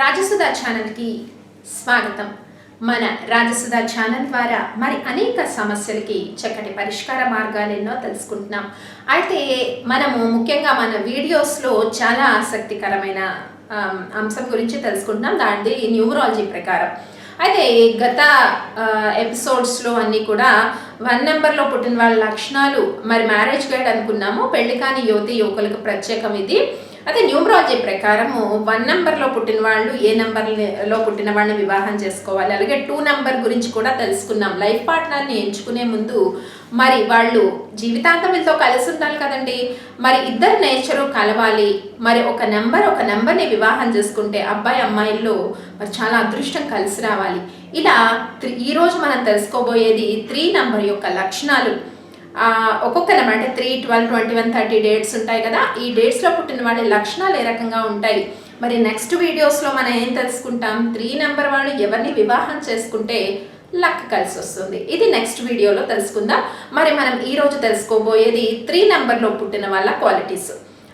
రాజసుధా ఛానల్కి స్వాగతం. మన రాజసుధా ఛానల్ ద్వారా మరి అనేక సమస్యలకి చక్కటి పరిష్కార మార్గాలు ఎన్నో తెలుసుకుంటున్నాం. అయితే మనము ముఖ్యంగా మన వీడియోస్లో చాలా ఆసక్తికరమైన అంశం గురించి తెలుసుకుంటున్నాం. దానిది న్యూమరాలజీ ప్రకారం. అయితే గత ఎపిసోడ్స్లో అన్నీ కూడా వన్ నెంబర్లో పుట్టిన వాళ్ళ లక్షణాలు మరి మ్యారేజ్ గైడ్ అనుకున్నాము. పెళ్ళి కాని యువతి యువకులకు ప్రత్యేకం ఇది. అదే న్యూమరాలజీ ప్రకారము వన్ నెంబర్లో పుట్టిన వాళ్ళు ఏ నెంబర్లో పుట్టిన వాళ్ళని వివాహం చేసుకోవాలి అలాగే టూ నెంబర్ గురించి కూడా తెలుసుకున్నాం లైఫ్ పార్ట్నర్ని ఎంచుకునే ముందు మరి వాళ్ళు జీవితాంతం వీళ్ళతో కలిసి ఉండాలి కదండి. మరి ఇద్దరు నేచరు కలవాలి. మరి ఒక నెంబర్ ఒక నెంబర్ని వివాహం చేసుకుంటే అబ్బాయి అమ్మాయిల్లో మరి చాలా అదృష్టం కలిసి రావాలి. ఇలా త్రీ ఈరోజు మనం తెలుసుకోబోయేది త్రీ నెంబర్ యొక్క లక్షణాలు. ఒక్కొక్క నెంబర్ అంటే three twelve twenty one thirty dates ఉంటాయి కదా. ఈ డేట్స్లో పుట్టిన వాళ్ళ లక్షణాలు ఏ రకంగా ఉంటాయి? మరి నెక్స్ట్ వీడియోస్లో మనం ఏం తెలుసుకుంటాం? త్రీ నెంబర్ వాళ్ళు ఎవరిని వివాహం చేసుకుంటే లక్ కలిసి వస్తుంది. ఇది నెక్స్ట్ వీడియోలో తెలుసుకుందాం. మరి మనం ఈరోజు తెలుసుకోబోయేది త్రీ నెంబర్లో పుట్టిన వాళ్ళ క్వాలిటీస్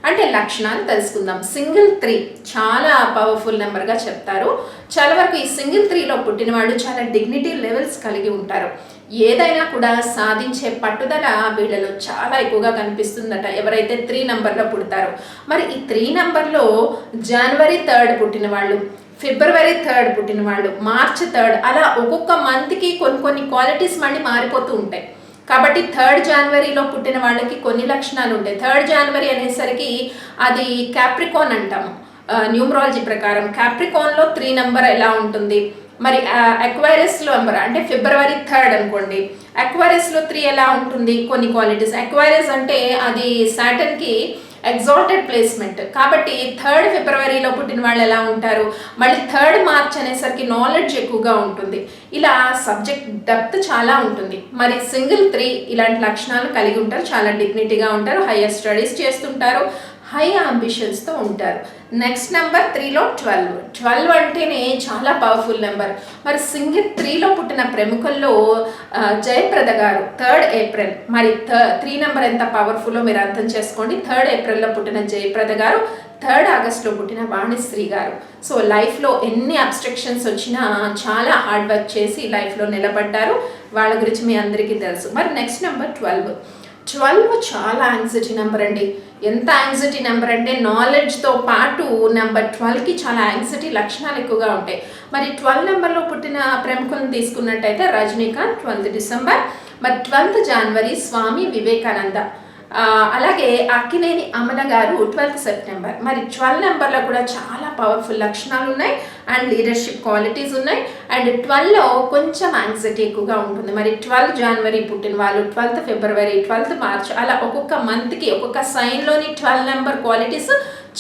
అంటే లక్షణాలు తెలుసుకుందాం. సింగిల్ త్రీ చాలా పవర్ఫుల్ నెంబర్గా చెప్తారు. చాలా వరకు ఈ సింగిల్ త్రీలో పుట్టిన వాళ్ళు చాలా డిగ్నిటీ లెవెల్స్ కలిగి ఉంటారు. ఏదైనా కూడా సాధించే పట్టుదల వీళ్ళలో చాలా ఎక్కువగా కనిపిస్తుందట. ఎవరైతే త్రీ నెంబర్లో పుడతారో. మరి ఈ త్రీ నెంబర్లో జనవరి థర్డ్ పుట్టిన వాళ్ళు ఫిబ్రవరి థర్డ్ పుట్టిన వాళ్ళు మార్చ్ థర్డ్ అలా ఒక్కొక్క మంత్కి కొన్ని కొన్ని క్వాలిటీస్ మళ్ళీ మారిపోతూ ఉంటాయి. కాబట్టి థర్డ్ జనవరిలో పుట్టిన వాళ్ళకి కొన్ని లక్షణాలు ఉంటాయి. థర్డ్ జనవరి అనేసరికి అది క్యాప్రికాన్ అంటాము. న్యూమరాలజీ ప్రకారం. క్యాప్రికాన్లో త్రీ నెంబర్ ఎలా ఉంటుంది? మరి అక్వైరస్లో అంటే ఫిబ్రవరి థర్డ్ అనుకోండి. అక్వైరస్లో త్రీ ఎలా ఉంటుంది? కొన్ని క్వాలిటీస్ అక్వైరస్ అంటే అది సాటన్కి ఎగ్జాల్టెడ్ ప్లేస్మెంట్ కాబట్టి థర్డ్ ఫిబ్రవరిలో పుట్టిన వాళ్ళు ఎలా ఉంటారు? మళ్ళీ థర్డ్ మార్చ్ అనేసరికి నాలెడ్జ్ ఎక్కువగా ఉంటుంది. ఇలా సబ్జెక్ట్ డెప్త్ చాలా ఉంటుంది. మరి సింగిల్ త్రీ ఇలాంటి లక్షణాలు కలిగి ఉంటారు. చాలా డిగ్నిటీగా ఉంటారు. హైయర్ స్టడీస్ చేస్తుంటారు. హై అంబిషన్స్తో ఉంటారు. నెక్స్ట్ నెంబర్ త్రీలో ట్వెల్వ్. ట్వెల్వ్ అంటేనే చాలా పవర్ఫుల్ నెంబర్. మరి సింగిల్ త్రీలో పుట్టిన ప్రముఖుల్లో జయప్రద గారు థర్డ్ ఏప్రిల్. మరి త్రీ నెంబర్ ఎంత పవర్ఫుల్లో మీరు అర్థం చేసుకోండి. థర్డ్ ఏప్రిల్లో పుట్టిన జయప్రద గారు థర్డ్ ఆగస్ట్లో పుట్టిన వాణిశ్రీ గారు. సో లైఫ్లో ఎన్ని అబ్స్ట్రక్షన్స్ వచ్చినా చాలా హార్డ్ వర్క్ చేసి లైఫ్లో నిలబడ్డారు. వాళ్ళ గురించి మీ అందరికీ తెలుసు. మరి నెక్స్ట్ నెంబర్ ట్వెల్వ్. ట్వెల్వ్ చాలా యాంగ్జైటీ నెంబర్ అండి. ఎంత యాంగ్జైటీ నెంబర్ అంటే నాలెడ్జ్తో పాటు నెంబర్ ట్వెల్వ్కి చాలా యాంగ్జైటీ లక్షణాలు ఎక్కువగా ఉంటాయి. మరి ట్వెల్వ్ నెంబర్లో పుట్టిన ప్రముఖులను తీసుకున్నట్టయితే రజనీకాంత్ ట్వెల్త్ డిసెంబర్ మరి ట్వెల్త్ జనవరి స్వామి వివేకానంద. అలాగే అక్కినేని అమల గారు ట్వెల్త్ సెప్టెంబర్ మరి ట్వెల్వ్ నెంబర్లో కూడా చాలా పవర్ఫుల్ లక్షణాలు ఉన్నాయి. అండ్ లీడర్షిప్ క్వాలిటీస్ ఉన్నాయి. అండ్ ట్వెల్వ్లో కొంచెం యాంగ్జైటీ ఎక్కువగా ఉంటుంది. మరి ట్వెల్వ్ జనవరి పుట్టిన వాళ్ళు ట్వెల్త్ ఫిబ్రవరి ట్వెల్త్ మార్చ్ అలా ఒక్కొక్క మంత్కి ఒక్కొక్క సైన్లోని ట్వెల్వ్ నెంబర్ క్వాలిటీస్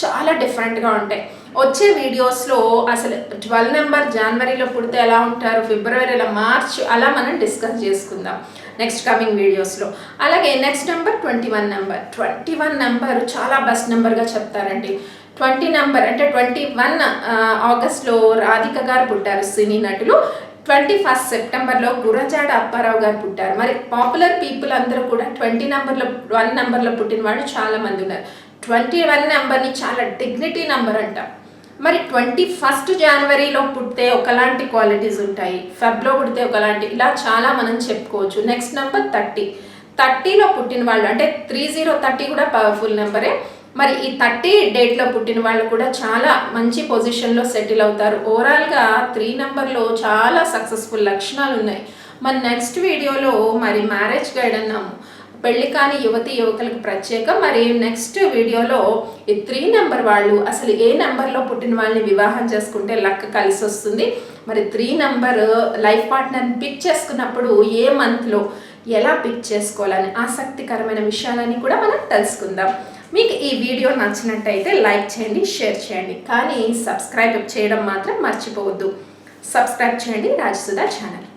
చాలా డిఫరెంట్గా ఉంటాయి. వచ్చే వీడియోస్లో అసలు ట్వెల్వ్ నెంబర్ జనవరిలో పుడితే ఎలా ఉంటారు ఫిబ్రవరిలో మార్చ్ అలా మనం డిస్కస్ చేసుకుందాం నెక్స్ట్ కమింగ్ వీడియోస్లో. అలాగే next number twenty one number. Twenty one number చాలా బెస్ట్ నెంబర్గా చెప్తారండి. ట్వంటీ నెంబర్ అంటే ట్వంటీ వన్ ఆగస్ట్లో రాధిక గారు పుట్టారు సినీ నటులు. ట్వంటీ ఫస్ట్ సెప్టెంబర్లో గురజాడ అప్పారావు గారు పుట్టారు. మరి పాపులర్ పీపుల్ అందరూ కూడా ట్వంటీ నెంబర్లో వన్ నెంబర్లో పుట్టిన వాళ్ళు చాలా మంది ఉన్నారు. ట్వంటీ వన్ నెంబర్ని చాలా డిగ్నిటీ నెంబర్ అంటాం. మరి ట్వంటీ ఫస్ట్ జనవరిలో పుడితే ఒకలాంటి క్వాలిటీస్ ఉంటాయి. ఫెబ్లో పుడితే ఒకలాంటి ఇలా చాలా మనం చెప్పుకోవచ్చు. నెక్స్ట్ నెంబర్ థర్టీ థర్టీలో పుట్టిన వాళ్ళు అంటే త్రీ జీరో థర్టీ కూడా పవర్ఫుల్ నెంబరే మరి ఈ థర్టీ డేట్లో పుట్టిన వాళ్ళు కూడా చాలా మంచి పొజిషన్లో సెటిల్ అవుతారు. ఓవరాల్గా త్రీ నెంబర్లో చాలా సక్సెస్ఫుల్ లక్షణాలు ఉన్నాయి మరి నెక్స్ట్ వీడియోలో మరి మ్యారేజ్ గైడ్ అన్నాము. పెళ్ళి కాని యువతి యువకులకు ప్రత్యేకం. మరి నెక్స్ట్ వీడియోలో ఈ త్రీ నెంబర్ వాళ్ళు అసలు ఏ నెంబర్లో పుట్టిన వాళ్ళని వివాహం చేసుకుంటే లక్ కలిసి వస్తుంది? మరి త్రీ నెంబర్ లైఫ్ పార్ట్నర్ని పిక్ చేసుకున్నప్పుడు ఏ మంత్లో ఎలా పిక్ చేసుకోవాలని ఆసక్తికరమైన విషయాలని కూడా మనం తెలుసుకుందాం. మీకు ఈ వీడియో నచ్చినట్టయితే లైక్ చేయండి షేర్ చేయండి. కానీ సబ్స్క్రైబ్ చేయడం మాత్రం మర్చిపోవద్దు. సబ్స్క్రైబ్ చేయండి రాజసుధా ఛానల్.